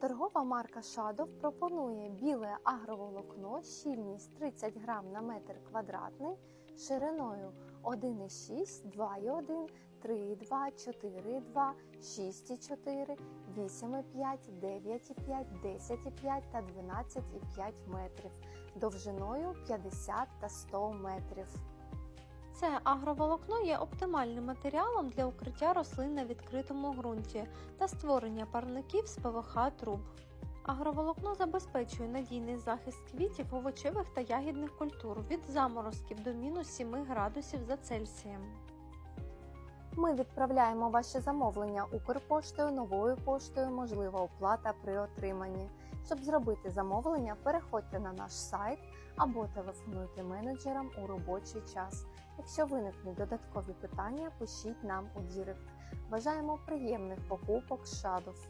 Торгова марка Shadow пропонує біле агроволокно, щільність 30 грам на метр квадратний, шириною 1,6, 2,1, 3,2, 4,2, 6,4, 8,5, 9,5, 10,5 та 12,5 метрів, довжиною 50 та 100 метрів. Це агроволокно є оптимальним матеріалом для укриття рослин на відкритому ґрунті та створення парників з ПВХ труб. Агроволокно забезпечує надійний захист квітів, овочевих та ягідних культур від заморозків до мінус 7 градусів за Цельсієм. Ми відправляємо ваше замовлення Укрпоштою, новою поштою, можлива оплата при отриманні. Щоб зробити замовлення, переходьте на наш сайт або телефонуйте менеджерам у робочий час. Якщо виникнуть додаткові питання, пишіть нам у Дірект. Бажаємо приємних покупок Шадов.